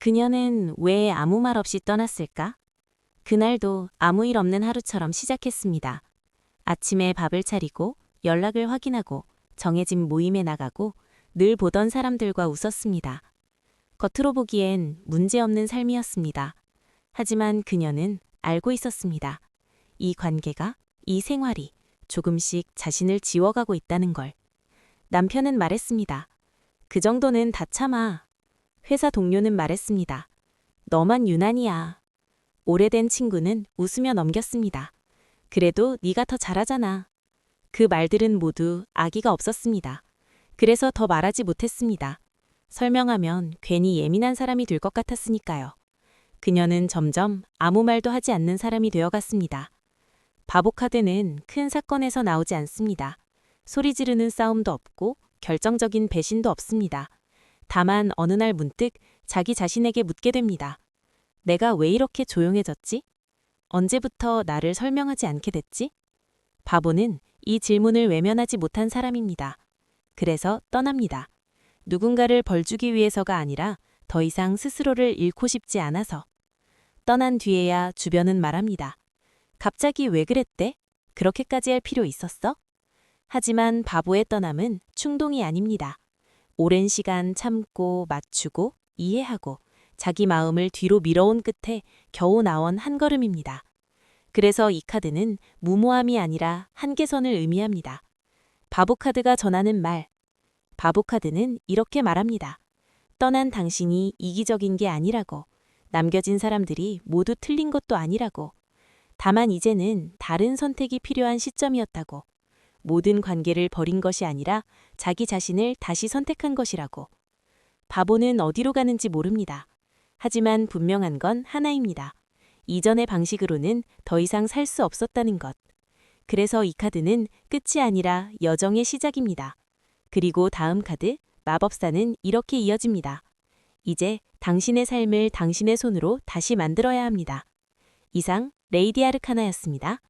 그녀는 왜 아무 말 없이 떠났을까? 그날도 아무 일 없는 하루처럼 시작했습니다. 아침에 밥을 차리고 연락을 확인하고 정해진 모임에 나가고 늘 보던 사람들과 웃었습니다. 겉으로 보기엔 문제없는 삶이었습니다. 하지만 그녀는 알고 있었습니다. 이 관계가, 이 생활이 조금씩 자신을 지워가고 있다는 걸. 남편은 말했습니다. 그 정도는 다 참아. 회사 동료는 말했습니다. 너만 유난이야. 오래된 친구는 웃으며 넘겼습니다. 그래도 네가 더 잘하잖아. 그 말들은 모두 아기가 없었습니다. 그래서 더 말하지 못했습니다. 설명하면 괜히 예민한 사람이 될 것 같았으니까요. 그녀는 점점 아무 말도 하지 않는 사람이 되어갔습니다. 바보 카드는 큰 사건에서 나오지 않습니다. 소리 지르는 싸움도 없고 결정적인 배신도 없습니다. 다만 어느 날 문득 자기 자신에게 묻게 됩니다. 내가 왜 이렇게 조용해졌지? 언제부터 나를 설명하지 않게 됐지? 바보는 이 질문을 외면하지 못한 사람입니다. 그래서 떠납니다. 누군가를 벌주기 위해서가 아니라 더 이상 스스로를 잃고 싶지 않아서. 떠난 뒤에야 주변은 말합니다. 갑자기 왜 그랬대? 그렇게까지 할 필요 있었어? 하지만 바보의 떠남은 충동이 아닙니다. 오랜 시간 참고 맞추고 이해하고 자기 마음을 뒤로 밀어온 끝에 겨우 나온 한 걸음입니다. 그래서 이 카드는 무모함이 아니라 한계선을 의미합니다. 바보 카드가 전하는 말. 바보 카드는 이렇게 말합니다. 떠난 당신이 이기적인 게 아니라고. 남겨진 사람들이 모두 틀린 것도 아니라고. 다만 이제는 다른 선택이 필요한 시점이었다고. 모든 관계를 버린 것이 아니라 자기 자신을 다시 선택한 것이라고. 바보는 어디로 가는지 모릅니다. 하지만 분명한 건 하나입니다. 이전의 방식으로는 더 이상 살 수 없었다는 것. 그래서 이 카드는 끝이 아니라 여정의 시작입니다. 그리고 다음 카드, 마법사는 이렇게 이어집니다. 이제 당신의 삶을 당신의 손으로 다시 만들어야 합니다. 이상 레이디 아르카나였습니다.